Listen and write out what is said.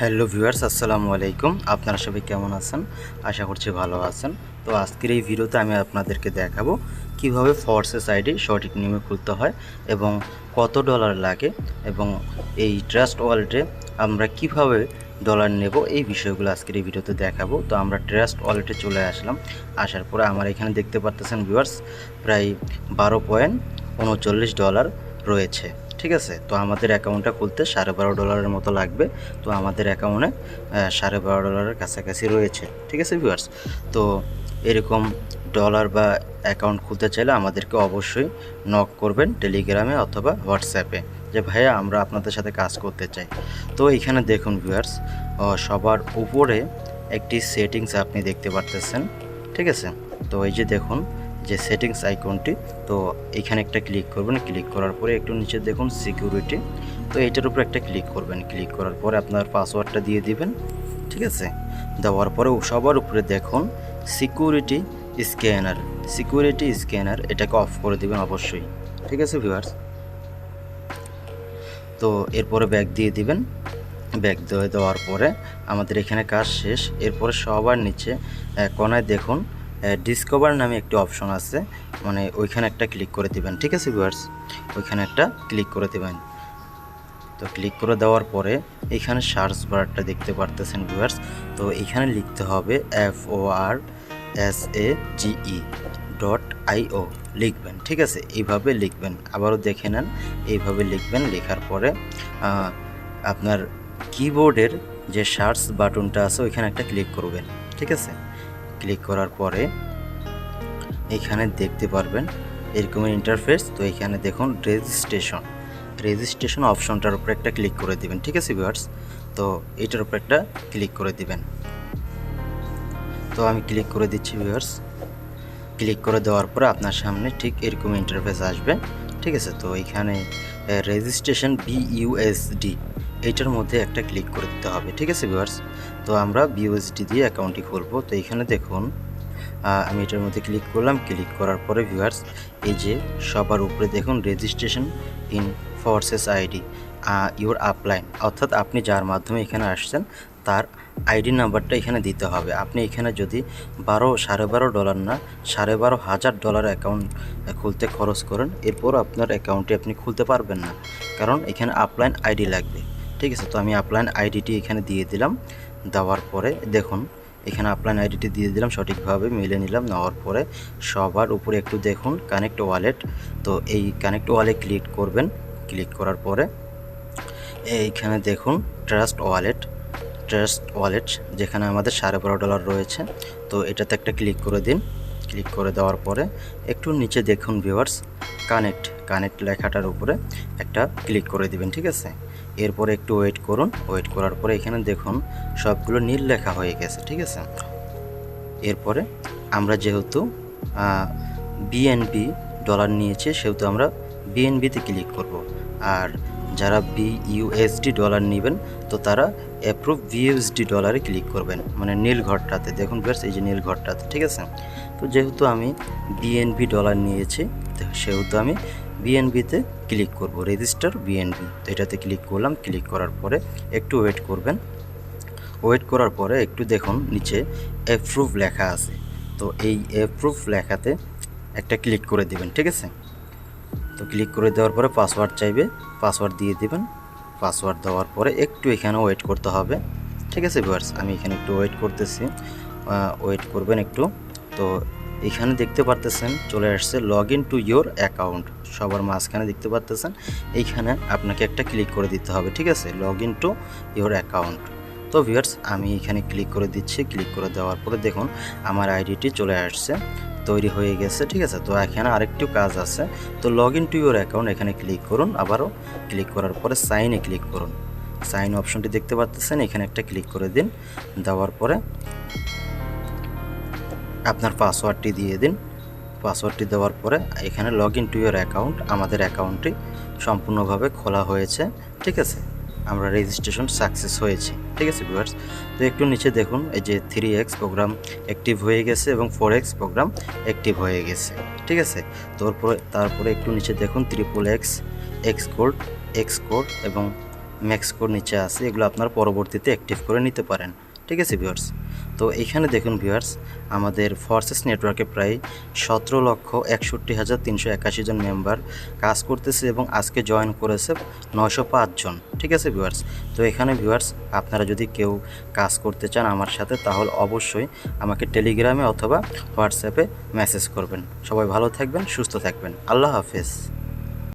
Hello viewers, আসসালামু আলাইকুম। আপনারা সবাই কেমন আছেন? আশা করছি ভালো আছেন। তো আজকের এই ভিডিওতে আমি আপনাদেরকে দেখাবো কীভাবে ফোর্সেস আইডি সঠিক নিয়মে খুলতে হয় এবং কত ডলার লাগে এবং এই ট্রাস্ট ওয়ালেটে আমরা কীভাবে ডলার নেব এই বিষয়গুলো আজকের এই ভিডিওতে দেখাবো। তো আমরা ট্রাস্ট ওয়ালেটে চলে আসলাম। আসার পরে আমার এখানে দেখতে পারতেছেন ভিউয়ার্স, প্রায় বারো পয়েন্ট উনচল্লিশ ডলার রয়েছে। ঠিক আছে? তো আমাদের অ্যাকাউন্টটা খুলতে সাড়ে বারো ডলারের মতো লাগবে। তো আমাদের অ্যাকাউন্টে সাড়ে বারো ডলারের কাছাকাছি রয়েছে। ঠিক আছে ভিউয়ার্স তো এরকম ডলার বা অ্যাকাউন্ট খুলতে চাইলে আমাদেরকে অবশ্যই নক করবেন টেলিগ্রামে অথবা হোয়াটসঅ্যাপে যে, ভাইয়া, আমরা আপনাদের সাথে কাজ করতে চাই। তো এখানে দেখুন ভিউয়ার্স সবার উপরে একটি সেটিংস আপনি দেখতে পারতেছেন। ঠিক আছে? তো এই যে দেখুন যে সেটিংস আইকনটি তো এখানে একটা ক্লিক করবেন। ক্লিক করার পরে একটু নিচে দেখুন সিকিউরিটি তো এটার উপর একটা ক্লিক করবেন। ক্লিক করার পরে আপনার পাসওয়ার্ডটা দিয়ে দিবেন। ঠিক আছে? দেওয়ার পরে সবার উপরে দেখুন সিকিউরিটি স্ক্যানার সিকিউরিটি স্ক্যানার এটাকে অফ করে দিবেন অবশ্যই। ঠিক আছে ভিউয়ার্স তো এরপরে ব্যাগ দিয়ে দিবেন। ব্যাগ দেওয়ার পরে আমাদের এখানে কাজ শেষ। এরপরে সবার নিচে কোনায় দেখুন ডিসকভার নামে একটি অপশন আছে। মানে ওইখানে একটা ক্লিক করে দেবেন, ঠিক আছে ভিউয়ার্স ওইখানে একটা ক্লিক করে দেবেন। তো ক্লিক করে দেওয়ার পরে এখানে সার্চ বারটা দেখতে পারতেছেন ভিউয়ার্স তো এখানে লিখতে হবে F O R S A G E dot I O লিখবেন, ঠিক আছে? এইভাবে লিখবেন। আবারও দেখে নেন, এইভাবে লিখবেন। লেখার পরে আপনার কিবোর্ডের যে সার্চ বাটনটা আছে, ওইখানে একটা ক্লিক করবেন, ঠিক আছে? ক্লিক করার পরে এখানে দেখতে পারবেন এরকম ইন্টারফেস তো এখানে দেখুন রেজিস্ট্রেশন রেজিস্ট্রেশন অপশনটার উপরে একটা ক্লিক করে দিবেন, ঠিক আছে ভিউয়ার্স তো এটার উপরে একটা ক্লিক করে দিবেন। তো আমি ক্লিক করে দিচ্ছি ভিউয়ার্স ক্লিক করে দেওয়ার পরে আপনার সামনে ঠিক এরকম ইন্টারফেস আসবে, ঠিক আছে? তো এখানে রেজিস্ট্রেশন বিইউএসডি এইটার মধ্যে একটা ক্লিক করে দিতে হবে, ঠিক আছে ভিউয়ার্স তো আমরা বিইউএসডি দিয়ে অ্যাকাউন্টটি খুলবো। তো এখানে দেখুন আমি এটার মধ্যে ক্লিক করলাম। ক্লিক করার পরে ভিউয়ার্স এই যে সবার উপরে দেখুন registration in forces ID your upline অর্থাৎ আপনি যার মাধ্যমে এখানে আসছেন, তার আইডি নাম্বারটা এখানে দিতে হবে। আপনি এখানে যদি বারো, সাড়ে বারো ডলার না, সাড়ে বারো হাজার ডলার অ্যাকাউন্ট খুলতে খরচ করেন, এরপর আপনার অ্যাকাউন্টটি আপনি খুলতে পারবেন না। কারণ এখানে আপলাইন আইডি লাগবে। ঠিক আছে? তো আমি আপলাইন আইডিটি এখানে দিয়ে দিলাম। দেওয়ার পরে দেখুন, এখানে আপলাইন আইডিটি দিয়ে দিলাম, সঠিকভাবে মিলে নিলাম, নেওয়ার পরে সবার উপরে একটু দেখুন কানেক্ট ওয়ালেট তো এই কানেক্ট ওয়ালে ক্লিক করবেন ক্লিক করার পরে এইখানে দেখুন ট্রাস্ট ওয়ালেট ট্রাস্ট ওয়ালেট যেখানে আমাদের সাড়ে বারো ডলার রয়েছে। তো এটাতে একটা ক্লিক করে দিন ক্লিক করে দেওয়ার পরে একটু নিচে দেখুন ভিউয়ার্স কানেক্ট কানেক্ট লেখাটার উপরে একটা ক্লিক করে দিবেন, ঠিক আছে? এরপরে একটু ওয়েট করুন। ওয়েট করার পরে এখানে দেখুন সবগুলো নীল লেখা হয়ে গেছে, ঠিক আছে? এরপরে আমরা যেহেতু বিএনপি ডলার নিয়েছি, সেহেতু আমরা বিএনবিতে ক্লিক করব। আর যারা বিইউএসডি ডলার নেবেন, তো তারা অ্যাপ্রুভ বিইউএসডি ডলারে ক্লিক করবেন মানে নীল ঘরটাতে। দেখুন বেশ এই যে নীল ঘরটাতে, ঠিক আছে? তো যেহেতু আমি বিএনবি ডলার নিয়েছি সেহেতু আমি বিএনবিতে ক্লিক করব রেজিস্টার বিএনবি তো এটাতে ক্লিক করলাম ক্লিক করার পরে একটু ওয়েট করবেন। ওয়েট করার পরে একটু দেখুন, নিচে অ্যাপ্রুভ লেখা আছে। তো এই অ্যাপ্রুভ লেখাতে একটা ক্লিক করে দিবেন, ঠিক আছে? তো ক্লিক করে দেওয়ার পরে পাসওয়ার্ড চাইবে পাসওয়ার্ড দিয়ে দিবেন। পাসওয়ার্ড দেওয়ার পরে একটু এখানে ওয়েট করতে হবে। ঠিক আছে ভিউয়ার্স আমি এখানে একটু ওয়েট করতেছি। ওয়েট করবেন একটু। তো এখানে দেখতে পারতেছেন, চলে আসছে log in to your account সবার মাঝখানে দেখতে পারতেছেন, এইখানে আপনাকে একটা ক্লিক করে দিতে হবে, ঠিক আছে? Log in to your account তো ভিউয়ার্স আমি এখানে ক্লিক করে দিচ্ছি ক্লিক করে দেওয়ার পরে দেখুন, আমার আইডিটি চলে আসছে, তৈরি হয়ে গেছে, ঠিক আছে? তো এখানে আরেকটু কাজ আছে, তো log in to your account এখানে ক্লিক করুন, আবারও ক্লিক করার পরে সাইনে ক্লিক করুন। সাইন অপশনটি দেখতে পাচ্ছেন এখানে একটা ক্লিক করে দিন, দেওয়ার পরে আপনার পাসওয়ার্ডটি দিয়ে দিন। পাসওয়ার্ডটি দেওয়ার পরে এখানে log in to your account আমাদের অ্যাকাউন্টটি সম্পূর্ণভাবে খোলা হয়েছে, ঠিক আছে? আমরা রেজিস্ট্রেশন সাকসেস হয়েছে, ঠিক আছে ভিউয়ার্স তো একটু নিচে দেখুন, এই যে থ্রি এক্স প্রোগ্রাম অ্যাক্টিভ হয়ে গেছে এবং ফোর এক্স প্রোগ্রাম অ্যাক্টিভ হয়ে গেছে, ঠিক আছে? তারপরে তারপরে একটু নিচে দেখুন triple X X code X code এবং ম্যাক্স কোড নিচে আছে, এগুলো আপনার পরবর্তীতে অ্যাক্টিভ করে নিতে পারেন। ঠিক আছে ভিউয়ার্স তো এখানে দেখুন ভিউয়ার্স আমাদের ফোর্সেস নেটওয়ার্কে প্রায় সতেরো লক্ষ একষট্টি হাজার তিনশো একাশি জন মেম্বার কাজ করতেছে এবং আজকে জয়েন করেছে নয়শো জন, ঠিক আছে ভিউয়ার্স তো এখানে ভিউয়ার্স আপনারা যদি কেউ কাজ করতে চান আমার সাথে, তাহলে অবশ্যই আমাকে টেলিগ্রামে অথবা হোয়াটসঅ্যাপে মেসেজ করবেন। সবাই ভালো থাকবেন, সুস্থ থাকবেন। আল্লাহ হাফেজ।